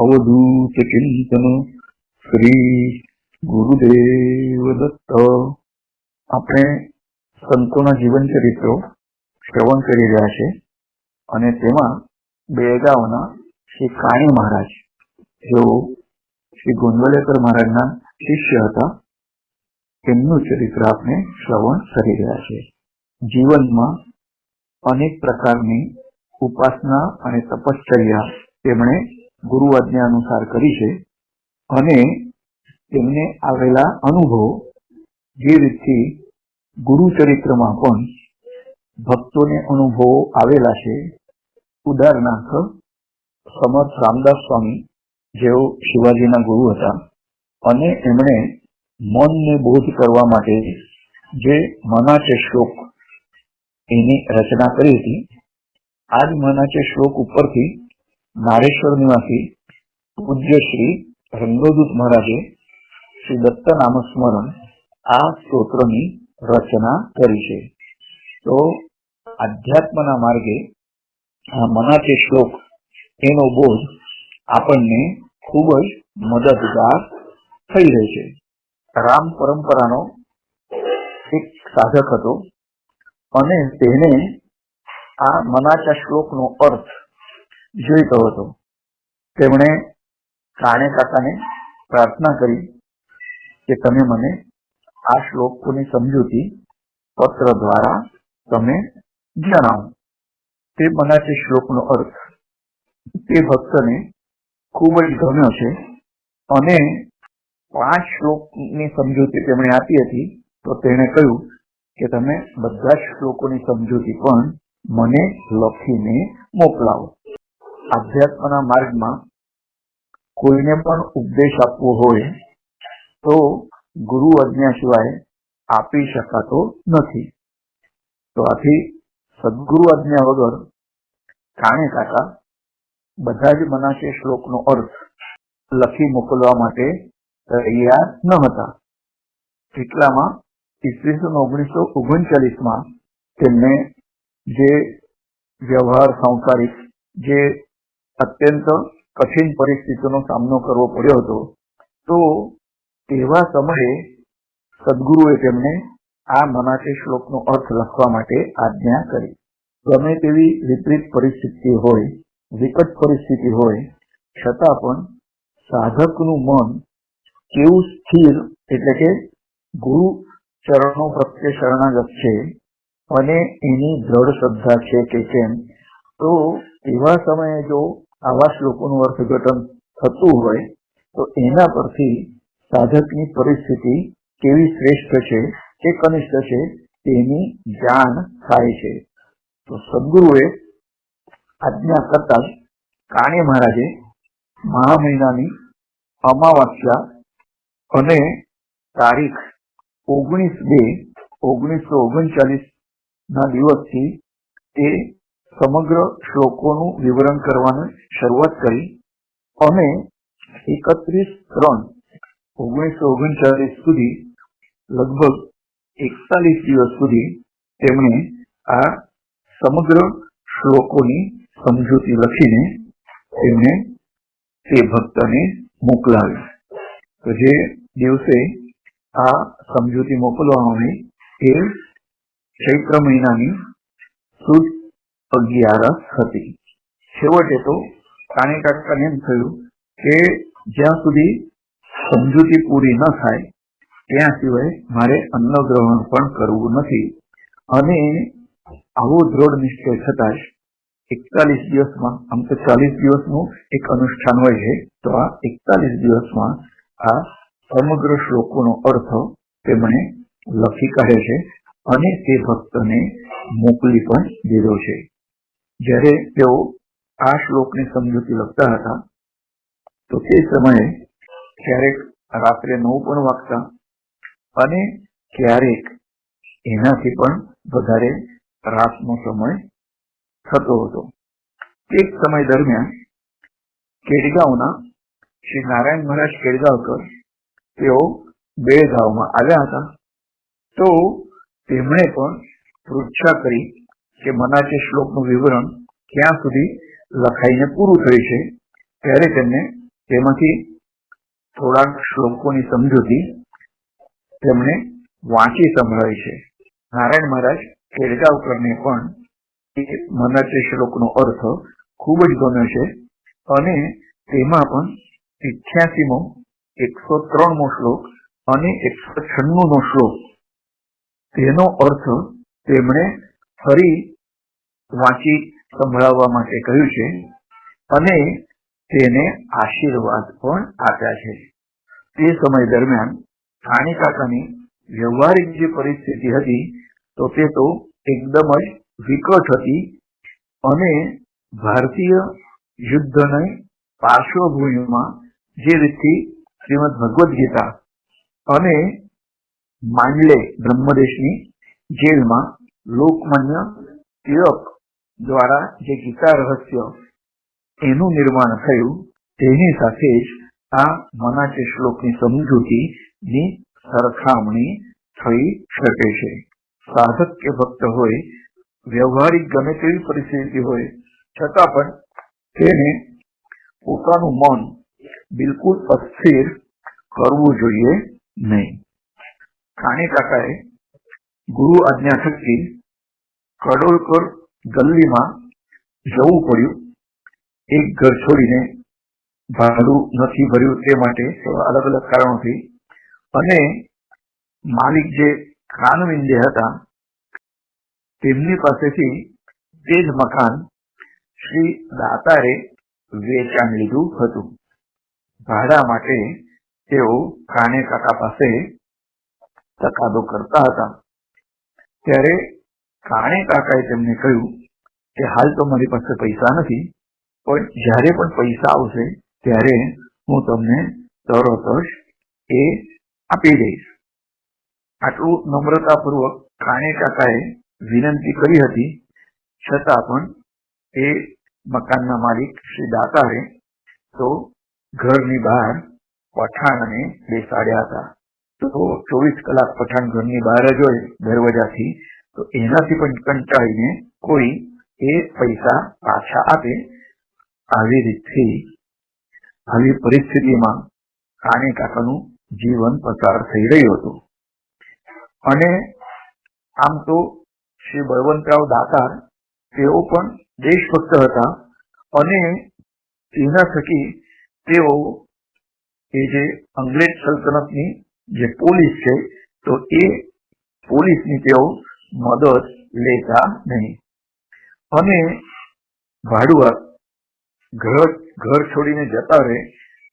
અવધૂત ચિંતન શ્રી ગુરુદેવ દત્ત આપણે સંતોના જીવન ચરિત્રો શ્રવણ કરી રહ્યા છે અને તેમાં બેગાંવના શ્રી કાણી મહારાજ, જેઓ શ્રી ગોંદવલેકર મહારાજના શિષ્ય હતા, તેમનું ચરિત્ર આપણે શ્રવણ કરી રહ્યા છે. જીવનમાં અનેક પ્રકારની ઉપાસના અને તપશ્ચર્યા તેમણે ગુરુ આજ્ઞા અનુસાર કરી છે અને તેમને આવેલા અનુભવો જે રીતથી ગુરુ ચરિત્રમાં પણ ભક્તોને અનુભવો આવેલા છે. ઉદાહરણાર્થ સમર્થ રામદાસ સ્વામી જેઓ શિવાજીના ગુરુ હતા અને એમણે મનને બોધ કરવા માટે જે મનાચે શ્લોક એની રચના કરી હતી. આ જ મનાચે શ્લોક ઉપરથી નારેશ્વર નિવાસી પૂજ્ય શ્રી રંગોદૂત મહારાજે શ્રી દત્ત નામસ્મરણ આ સ્તોત્રની રચના કરી છે. તો આધ્યાત્મના માર્ગે આ મનાચે શ્લોક એનો બોધ આપણને ખૂબ જ મદદગાર થઈ રહે છે. રામ પરંપરાનો એક સાધક હતો અને તેને આ મનાચા શ્લોકનો અર્થ જોઈતો હતો તેમણે કાણે કાકાને પ્રાર્થના કરી કે તમે મને આ શ્લોકોની સમજૂતી પત્ર દ્વારા તમે જણાવો. તે મનાચે શ્લોકનો અર્થ, તે ભક્તને ખૂબ જ ગમ્યો છે અને પાંચ શ્લોકની સમજૂતી તેમણે આપી હતી તો તેણે કહ્યું કે તમે બધા જ શ્લોકોની સમજૂતી પણ મને લખીને મોકલાવો. આધ્યાત્મના માર્ગમાં કોઈને પણ ઉપદેશ આપવો હોય તો ગુરુ આજ્ઞા સિવાય આપી શકાતો નથી. તો આથી સદગુરુ આજ્ઞા વગર કાણે કાકા બધા જ મનાશે શ્લોકનો અર્થ લખી મોકલવા માટે તૈયાર ન હતા. એટલામાં ઈસવીસન ઓગણીસો ઓગણચાલીસમાં તેમને જે વ્યવહાર, સાંસારિક જે અત્યંત કઠિન પરિસ્થિતિનો સામનો કરવો પડ્યો હતો. તો તેવા સમયે સદગુરુએ તેમને આ મનાચે શ્લોકનો અર્થ લખવા માટે આજ્ઞા કરી. ગમે તેવી વિપરીત પરિસ્થિતિ હોય, વિકટ પરિસ્થિતિ હોય, છતાં પણ સાધકનું મન કેવું સ્થિર એટલે કે ગુરુ ચરણો પ્રત્યે શરણાગત છે અને એની દ્રઢ શ્રદ્ધા છે કે કેમ, તો એવા સમયે જો આવા શ્લોકોનું અર્થઘટન થતું હોય, તો એના પરથી સાધકની પરિસ્થિતિ કેવી શ્રેષ્ઠ છે, કે કનિષ્ઠ છે, તેની જાણ થાય છે. તો સદગુરુએ આજ્ઞા કરતા કાણી મહારાજે મહા મહિનાની અમાવાસ્યા અને તારીખ ઓગણીસ બે ઓગણીસો ઓગણચાલીસ ના દિવસથી તે સમગ્ર શ્લોકોનું વિવરણ કરવાની શરૂઆત કરી. અને એકત્રીસ ત્રણ ઓગણીસો ઓગણચાલીસ સુધી, લગભગ એકતાલીસ દિવસ સુધી તેમણે આ સમગ્ર શ્લોકોની સમજૂતી લખીને તેમને તે ભક્તને મોકલાવી. તો જે દિવસે આ સમજૂતી મોકલવામાં એ ચૈત્ર મહિનાની સુદ અગિયારસ હતી છેવટે તો કાણે કાકાને એમ થયું કે જ્યાં સુધી સમજૂતી પૂરી ન થાય, ત્યાં સિવાય મારે અન્ન ગ્રહણ પણ કરવું નથી. અને આવો દ્રઢ નિશ્ચય થતા જ એકતાલીસ દિવસમાં, આમ તો ચાલીસ દિવસનું એક અનુષ્ઠાન હોય છે, તો આ એકતાલીસ દિવસમાં આ સમગ્ર શ્લોકોનો અર્થ તેમણે લખી કાઢે છે અને તે ભક્તને મોકલી પણ દીધો છે. જ્યારે તેઓ આ શ્લોકની સમજૂતી લખતા હતા, તો તે સમયે ક્યારેક રાત્રે નવ પણ વાગતા અને ક્યારેક એનાથી પણ વધારે રાતનો સમય થતો હતો. એક સમય દરમિયાન કેડગાંવના શ્રી નારાયણ મહારાજ કેડગાંવકર તેઓ બેળગાંવમાં આવ્યા હતા. તો તેમણે પણ પૃચ્છા કરી કે મનાચે શ્લોકનું વિવરણ ક્યાં સુધી લખાઈને પૂરું થયું છે, ત્યારે તેમને તેમાંથી થોડાક શ્લોકોની સમજૂતી તેમણે વાંચી સંભળાવી છે. નારાયણ મહારાજ કેળગાવકરને પણ એ મનાચે શ્લોકનો અર્થ ખૂબ જ ગમ્યો છે અને તેમાં પણ ઇઠ્યાસીમો એકસો ત્રણમો શ્લોક અને એકસો છન્નું નો શ્લોક. તેનો અર્થ તેમણે ફરી વાંચી સંભળાવવા માટે કહ્યું છે અને તેને આશીર્વાદ પણ આપ્યા છે. તે સમય દરમિયાન રાણી કાકાની વ્યવહારિક જે પરિસ્થિતિ હતી, તો તે તો એકદમ જ વિકટ હતી અને ભારતીય યુદ્ધને પાર્શ્વભૂમિમાં જે રીતથી શ્રીમદ ભગવદ્ ગીતા અને માંડલે બ્રહ્મદેશની જેલમાં લોકમાન્ય તિલક દ્વારા જે ગીતા રહસ્ય એનું નિર્માણ થયું, તેની સાથે જ આ મનાચે શ્લોકની સમજૂતીની સરખામણી થઈ શકે છે. સાધક કે ભક્ત હોય, વ્યવહારિક ગમે તેવી પરિસ્થિતિ હોય, છતાં પણ તેને પોતાનું મન બિલકુલ અસ્થિર કરવું જોઈએ નહીં. કાણી કાકાએ ગુરુ આજ્ઞા થકી કડોલકર ગલ્લીમાં જવું પડ્યું. એક ઘર છોડીને ભાડું નથી ભર્યું તે માટે અલગ અલગ કારણોથી. અને માલિક જે ખાનવિંદે હતા, તેમની પાસેથી તે જ મકાન શ્રી દાતારે વેચાણ લીધું હતું. ભાડા માટે તેઓ કાને કાકા પાસે તકાદો કરતા હતા. ત્યારે કાણે કાકાએ તેમને કહ્યું કે, હાલ તો મારી પાસે પૈસા નથી, પણ જ્યારે પણ પૈસા આવશે, ત્યારે હું તમને તરત જ એ આપી દઈશ. આટલું નમ્રતાપૂર્વક કાણે કાકાએ વિનંતી કરી હતી. છતાં પણ એ મકાનના માલિક શ્રી દાતારે તો ઘરની બહાર પઠાણને બેસાડ્યા હતા. તો ચોવીસ કલાક પઠાણ ઘરની બહાર જ હોય, દરવાજાથી તો એનાથી પણ કંટાળીને કોઈ એ પૈસા પાછા આપે આવી રીતથી આવી પરિસ્થિતિમાં કાને કાકાનું જીવન પસાર થઈ રહ્યું હતું. અને આમ તો શ્રી બળવંતરાવ દાતાર તેઓ પણ દેશભક્ત હતા અને તેના થકી તેઓ એ જે અંગ્રેજ સલ્તનતની જે પોલીસ છે તો એ પોલીસની તેઓ મદદ લેતા નહીં. અને ભાડુઆત ઘર ઘર છોડીને જતા રહે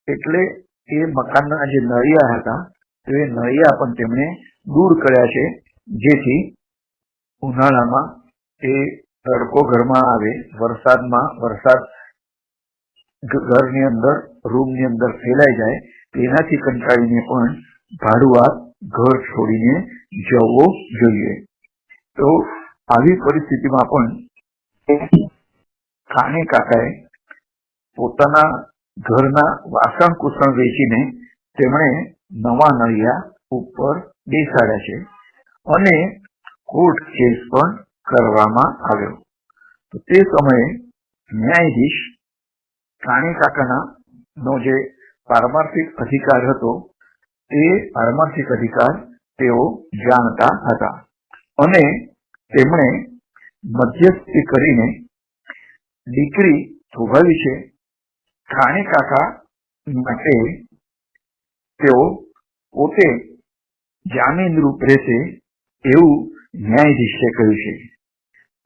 એટલે એ મકાનના જે નળિયા હતા, તો એ નળિયા પણ તેમણે દૂર કર્યા છે, જેથી ઉનાળામાં એ તડકો ઘરમાં આવે, વરસાદમાં વરસાદ ઘરની અંદર, રૂમની અંદર ફેલાઈ જાય, તેનાથી કંટાળીને પણ ભાડુઆત ઘર છોડીને જવો જોઈએ. તો આવી પરિસ્થિતિમાં પણ ખાને કાકાએ પોતાના ઘરના વાસણ કુસણ વેચીને તેમણે નવા નળિયા ઉપર બેસાડ્યા છે અને કોર્ટ કેસ પણ કરવામાં આવ્યો. તો તે સમયે ન્યાયાધીશ કાણી કાકાના નો જે પારમાર્થિક અધિકાર હતો, તે પારમાર્થિક અધિકાર તેઓ જાણતા હતા. અને તેમણે મધ્યસ્થી કરીને દીકરી થોભાવી છે ખાણી કાકા માટે તેઓ પોતે જામીનરૂપ રહેશે એવું ન્યાયાધીશે કહ્યું છે.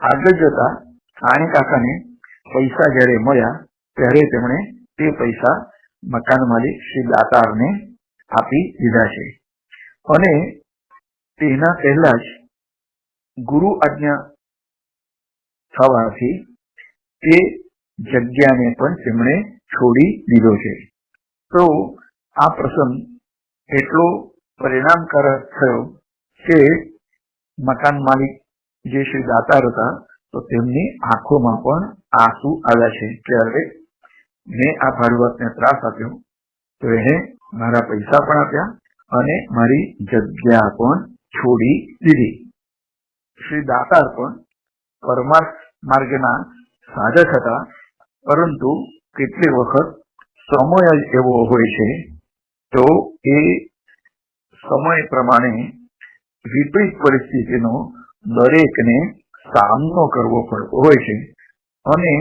આગળ જતા ખાણી કાકાને પૈસા જ્યારે મળ્યા, ત્યારે તેમણે તે પૈસા મકાન માલિક શ્રી દાતારને આપી દીધા છે. અને તેના પહેલા જ ગુરુ આજ્ઞા થવાથી તે જગ્યાને પણ તેમણે છોડી દીધો છે. તો આ પ્રસંગ એટલો પરિણામકારક થયો કે મકાન માલિક જે શ્રી દાતાર હતા, તો તેમની આંખોમાં પણ આંસુ આવ્યા છે. હવે મેં આ ભાડુઆતને ત્રાસ આપ્યો. તો એને મારા પૈસા પણ આપ્યા અને મારી જગ્યા પણ છોડી દીધી. શ્રી દાતાર પણ પરમાર્થ માર્ગના સાધક હતા, પરંતુ કેટલી વખત સમય એવો હોય છે, તો એ સમય પ્રમાણે વિપરીત પરિસ્થિતિનો દરેકને સામનો કરવો પડતો હોય છે. અને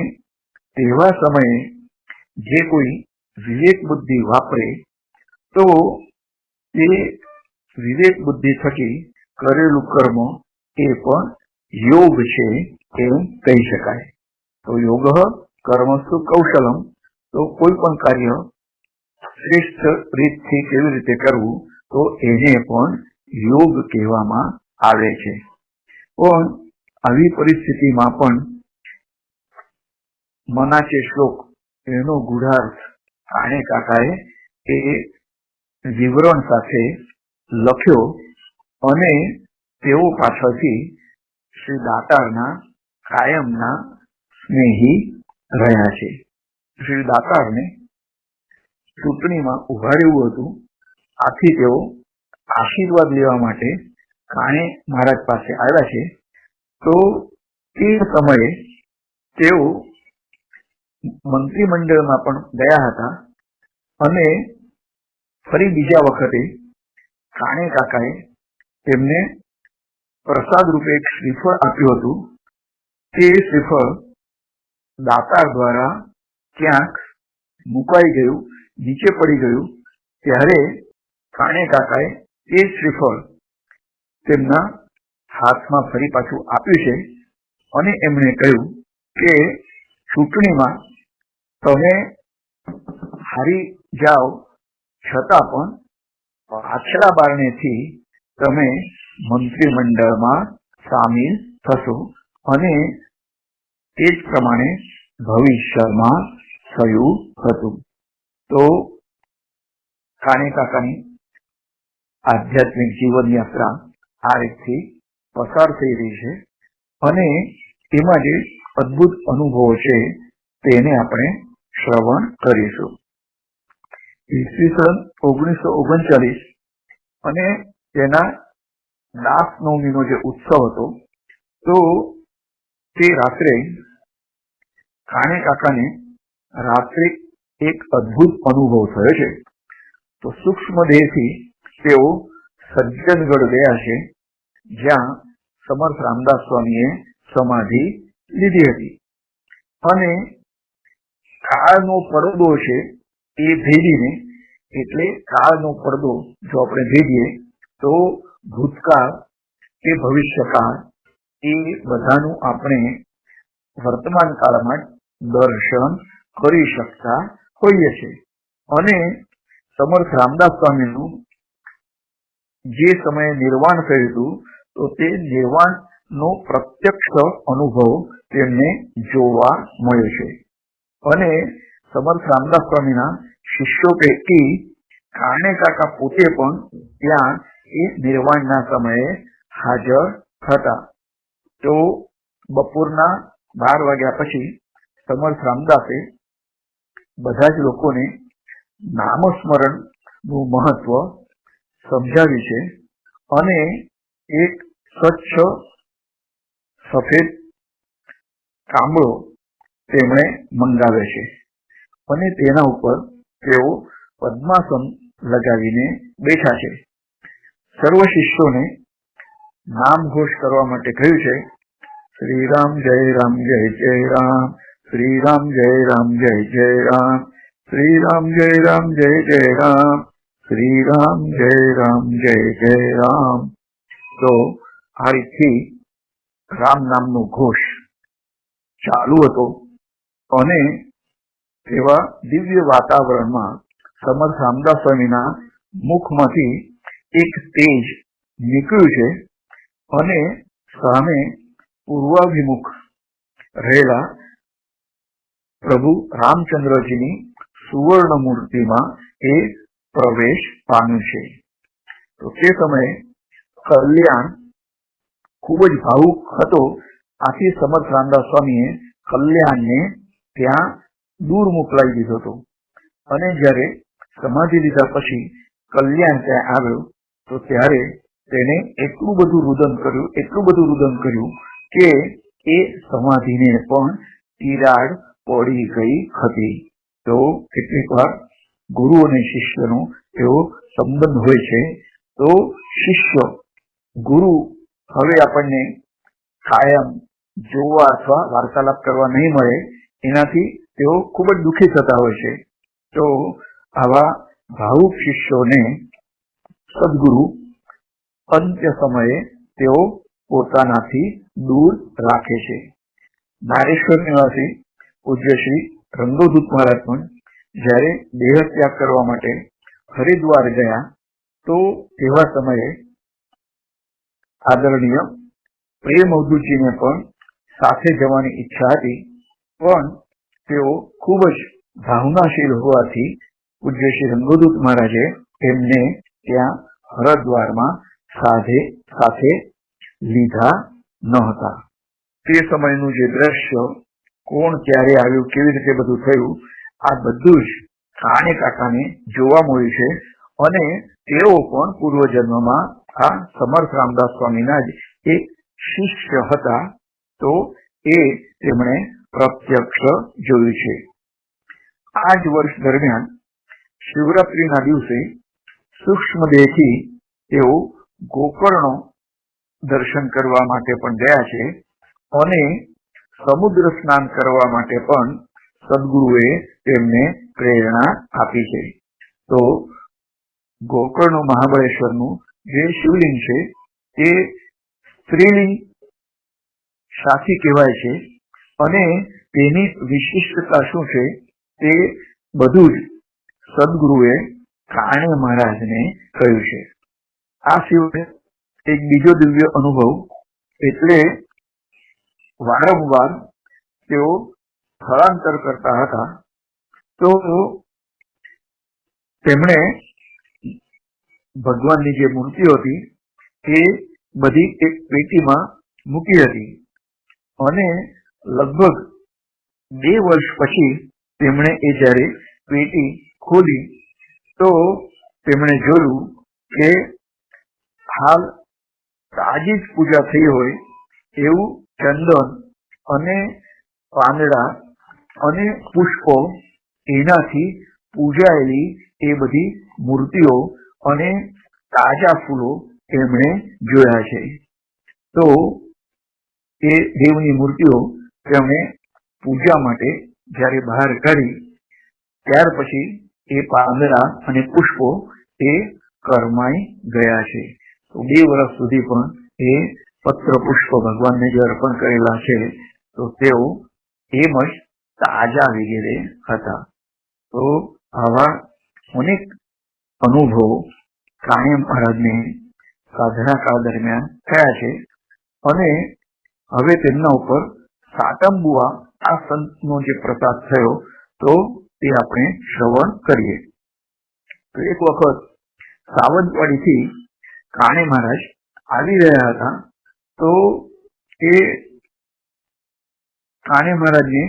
તેવા સમયે જે કોઈ વિવેક બુદ્ધિ વાપરે, તો એ વિવેક બુદ્ધિ થકી કરેલું કર્મ એ પણ યોગ છે એમ કહી શકાય તો યોગ કર્મસ્તુ કૌશલમ તો કોઈ પણ કાર્ય શ્રેષ્ઠ રીતથી કેવી રીતે કરવું તો એને પણ યોગ કહેવામાં આવે છે પણ આવી પરિસ્થિતિમાં પણ મનાચે શ્લોક એનો ગુઢાર્થ આણે કાકાએ એ વિવરણ સાથે લખ્યો અને તેઓ પાછળથી શ્રી દાતારના કાયમના સ્નેહી રહ્યા છે. શ્રી દાતારને ચૂંટણીમાં ઉઘાડ્યું હતું. આથી તેઓ આશીર્વાદ લેવા માટે કાણે મહારાજ પાસે આવ્યા છે. તો તે સમયે તેઓ મંત્રીમંડળમાં પણ ગયા હતા અને ફરી બીજા વખતે કાણે કાકાએ તેમને પ્રસાદ રૂપે એક શ્રીફળ આપ્યું હતું. તે શ્રીફળ દાતાર દ્વારા ક્યાંક મુકાઈ ગયું, નીચે પડી ગયું. ત્યારે કાણે કાકાએ એ શ્રીફળ તેમના હાથમાં ફરી પાછું આપ્યું છે અને એમણે કહ્યું કે, ચૂંટણીમાં તમે હારી જાઓ, છતાં પણ પાછલા બારણેથી તમે મંત્રીમંડળમાં સામેલ થશો અને તે જ પ્રમાણે ભવિષ્યમાં થયું હતું. તો કાણે કાકાની આધ્યાત્મિક જીવન યાત્રા આ રીતથી પસાર થઈ રહી છે અને એમાં જે અદ્ભુત અનુભવો છે તેને આપણે શ્રવણ કરીશું. ઈસવીસન ઓગણીસો ઓગણચાલીસ અને તેના દાસ નવમીનો જે ઉત્સવ હતો, તો તે રાત્રે કાણે કાકાને રાત્રે એક અદ્ભુત અનુભવ થયો છે. તો સૂક્ષ્મ દેહથી તેઓ સજ્જનગઢ ગયા છે, જ્યાં સમર્થ રામદાસ સ્વામીએ સમાધિ લીધી હતી. અને કાળનો પડદો છે એ ભેદીને, એટલે કાળનો પડદો જો આપણે ભેદીએ, તો ભૂતકાળ કે ભવિષ્યકાળ, એ બધાનું આપણે વર્તમાન કાળમાં દર્શન કરી શકતા હોઈએ છીએ. અને સમર્થ રામદાસ સ્વામીનું જે સમયે નિર્વાણ થયું હતું, તો તે નિર્વાણ નો પ્રત્યક્ષ અનુભવ તેમને જોવા મળ્યો છે. અને સમર્થ રામદાસ સ્વામીના શિષ્યો પૈકી કાણે કાકા પોતે પણ ત્યાં એ નિર્વાણના સમયે હાજર હતા. તો બપોરના બાર વાગ્યા પછી સમર્થ રામદાસે બધા જ લોકોને નામસ્મરણનું મહત્વ સમજાવ્યું છે અને એક સ્વચ્છ સફેદ કાંબળો તેમણે મંગાવે છે અને તેના ઉપર તેઓ પદ્માસન લગાવીને બેઠા છે. સર્વ શિષ્યોને નામ ઘોષ કરવા માટે કહ્યું છે શ્રી રામ જય રામ, જય જય રામ શ્રી રામ જય રામ, જય જય રામ શ્રી રામ જય રામ, જય જય રામ શ્રી રામ જય રામ, જય જય રામ. તો આ રીતથી રામ નામનો ઘોષ ચાલુ હતો અને એવા દિવ્ય વાતાવરણમાં સમર્થ રામદાસ સ્વામીના મુખમાંથી એક તેજ નીકળ્યું છે અને સામે પૂર્વાભિમુખ રહેલા પ્રભુ રામચંદ્રજીની સુવર્ણ મૂર્તિમાં એ પ્રવેશ પામ્યું છે. તો તે સમયે કલ્યાણ ખૂબ જ ભાવુક હતો. આથી સમર્થ રામદાસ સ્વામીએ કલ્યાણને ત્યાં દૂર મોકલાવી દીધો હતો. અને જ્યારે સમાધિ લીધા પછી કલ્યાણ ત્યાં આવ્યો તો ત્યારે તેને એટલું બધું રુદન કર્યું, એટલું બધું રુદન કર્યું કે એ સમાધિને પણ તિરાડ પડી ગઈ હતી. તો કેટલીક વાર ગુરુ અને શિષ્યનો એવો સંબંધ હોય છે. તો શિષ્ય, ગુરુ, હવે આપણને કાયમ જોવા અથવા વાર્તાલાપ કરવા નહીં મળે, એનાથી તેઓ ખૂબ જ દુઃખી થતા હોય છે. તો આવા ભાવુક શિષ્યોને સદગુરુ અંત્ય સમયે તેઓ પોતાનાથી દૂર રાખે છે. નારેશ્વર નિવાસી પૂજ્ય શ્રી રંગોદૂત મહારાજ પણ જ્યારે દેહ ત્યાગ કરવા માટે હરિદ્વાર ગયા, તો તેવા સમયે આદરણીય પ્રેમ અવધૂતજીને પણ સાથે જવાની ઈચ્છા હતી, પણ તેઓ ખૂબ જ ભાવનાશીલ હોવાથી પૂજ્ય શ્રી રંગોદૂત મહારાજે એમને ત્યાં હરદ્વારમાં સાધે, સાથે લીધા ન હતા. તે સમયનું જે દ્રશ્ય, કોણ ક્યારે આવ્યું, કેવી રીતે બધું થયું, આ બધું જ કાણે કાકાને જોવા મળ્યું છે અને તેઓ પણ પૂર્વજન્મમાં આ સમર્થ રામદાસ સ્વામીના જ એક શિષ્ય હતા, તો એ તેમણે પ્રત્યક્ષ જોયું છે. આ જ વર્ષ દરમિયાન શિવરાત્રીના દિવસે સૂક્ષ્મ દેહથી તેઓ ગોકર્ણો દર્શન કરવા માટે પણ ગયા છે અને સમુદ્ર સ્નાન કરવા માટે પણ સદગુરુએ તેમને પ્રેરણા આપી છે. તો ગોકર્ણ મહાબળેશ્વરનું જે શિવલિંગ છે, તે સ્ત્રીલિંગ સાથી કહેવાય છે અને તેની વિશિષ્ટતા શું છે તે બધું જ સદગુરુએ કાણે મહારાજને કહ્યું છે. આ સિવાય એક બીજો દિવ્ય અનુભવ એટલે વારંવાર તેઓ સ્થળાંતર કરતા હતા, તો તેમણે ભગવાનની જે મૂર્તિઓ હતી એ બધી એક પેટીમાં મૂકી હતી અને લગભગ બે વર્ષ પછી તેમણે એ જ્યારે પેટી ખોલી તો તેમણે જોયું કે હાલ તાજી જ પૂજા થઈ હોય એવું ચંદન અને પાંદડા અને પુષ્પો એનાથી પૂજાયેલી એ બધી મૂર્તિઓ અને તાજા ફૂલો એમણે જોયા છે. તો એ દેવની મૂર્તિઓ તેમણે પૂજા માટે જ્યારે બહાર કાઢી, ત્યાર પછી એ પાંદડા અને પુષ્પો એ કરમાઈ ગયા છે. તો બે વર્ષ સુધી પણ એ પત્ર પુષ્પ ભગવાનને જે અર્પણ કરેલા છે. તો તેઓ એમ જ તાજા વગેરે હતા. તો આવા અનેક અનુભવો કાણે મહારાજને સાધના કાળ દરમિયાન થયા છે અને હવે તેમના ઉપર સાતંબુઆ આ સંતનો જે પ્રસાદ થયો તો તે આપણે શ્રવણ કરીએ. તો એક વખત સાવંતવાડીથી કાણે મહારાજ આવી રહ્યા હતા, તો એ કાણે મહારાજને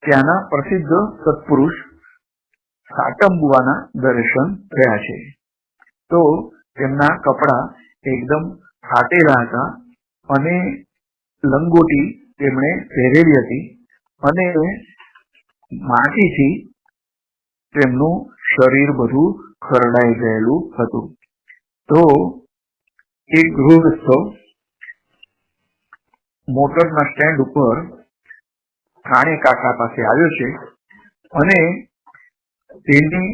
ત્યાંના પ્રસિદ્ધ સત્પુરુષ સાટંબુવાના દર્શન થયા છે. તો તેમના કપડા એકદમ ફાટેલા હતા અને લંગોટી તેમણે પહેરેલી હતી અને માટીથી તેમનું શરીર બધું ખરડાઈ ગયેલું હતું. તો એ ગૃહસ્થ મોટરના સ્ટેન્ડ ઉપર કાણે કાકા પાસે આવ્યો છે અને તેની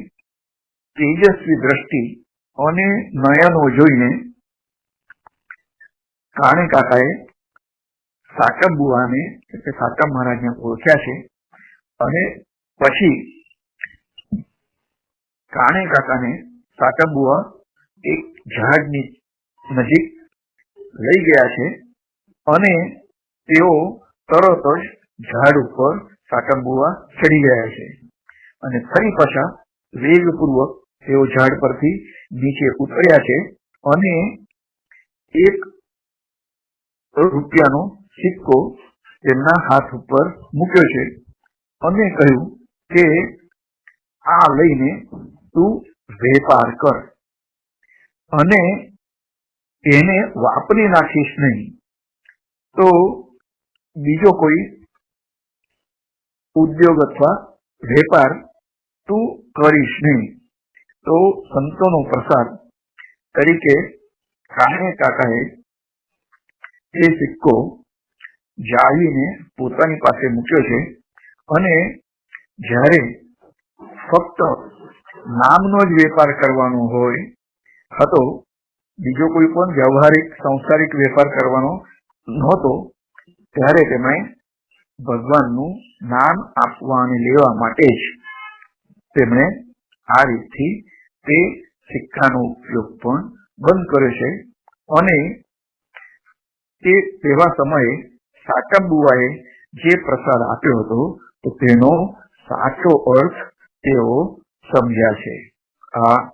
તેજસ્વી દ્રષ્ટિ અને નયનો જોઈને કાણે કાકાએ સાકબ બુવાને એટલે સાકબ મહારાજને ઓળખ્યા છે અને પછી કાણે કાકાને સાકમ બુવા એક ઝાડની નજીક લઈ ગયા છે અને તેઓ તરત જ ઝાડ ઉપર સાકમ ચડી ગયા છે. અને ફરી પાછા વેગપૂર્વક તેઓ ઝાડ પરથી નીચે ઉતર્યા છે અને એક રૂપિયાનો સિક્કો તેમના હાથ ઉપર મૂક્યો છે અને કહ્યું કે આ લઈને તું વેપાર કર. અને એને વાપરી નાખીશ નહીં. તો બીજો કોઈ ઉદ્યોગ અથવા વેપાર તું કરીશ નહીં. તો સંતોનો પ્રસાદ તરીકે કાને કાકાએ એ સિક્કો જાળીને પોતાની પાસે મૂક્યો છે. અને જ્યારે ફક્ત નામનો જ વેપાર કરવાનો હોય, હતો. બીજો કોઈ પણ વ્યવહારિક, સંસારિક વેપાર કરવાનો નહોતો, ત્યારે તેમણે ભગવાનનું નામ આપવા અને લેવા માટે જ તેમણે આ રીતથી તે સિક્કાનો ઉપયોગ પણ બંધ કર્યો છે. અને તે તેવા સમયે સાકબુઆએ જે પ્રસાદ આપ્યો હતો, તો તેનો સાચો અર્થ તેઓ સમજ્યા છે. આ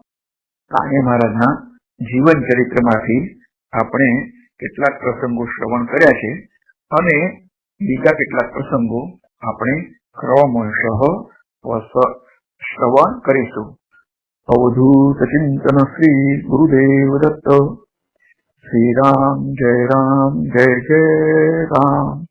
કાને મહારાજના જીવન ચરિત્રમાંથી આપણે કેટલાક પ્રસંગો શ્રવણ કર્યા છે અને બીજા કેટલાક પ્રસંગો આપણે ક્રમશઃ શ્રવણ કરીશું. અવધૂત ચિંતન શ્રી ગુરુદેવ દત્ત. શ્રી રામ જય રામ, જય જય રામ.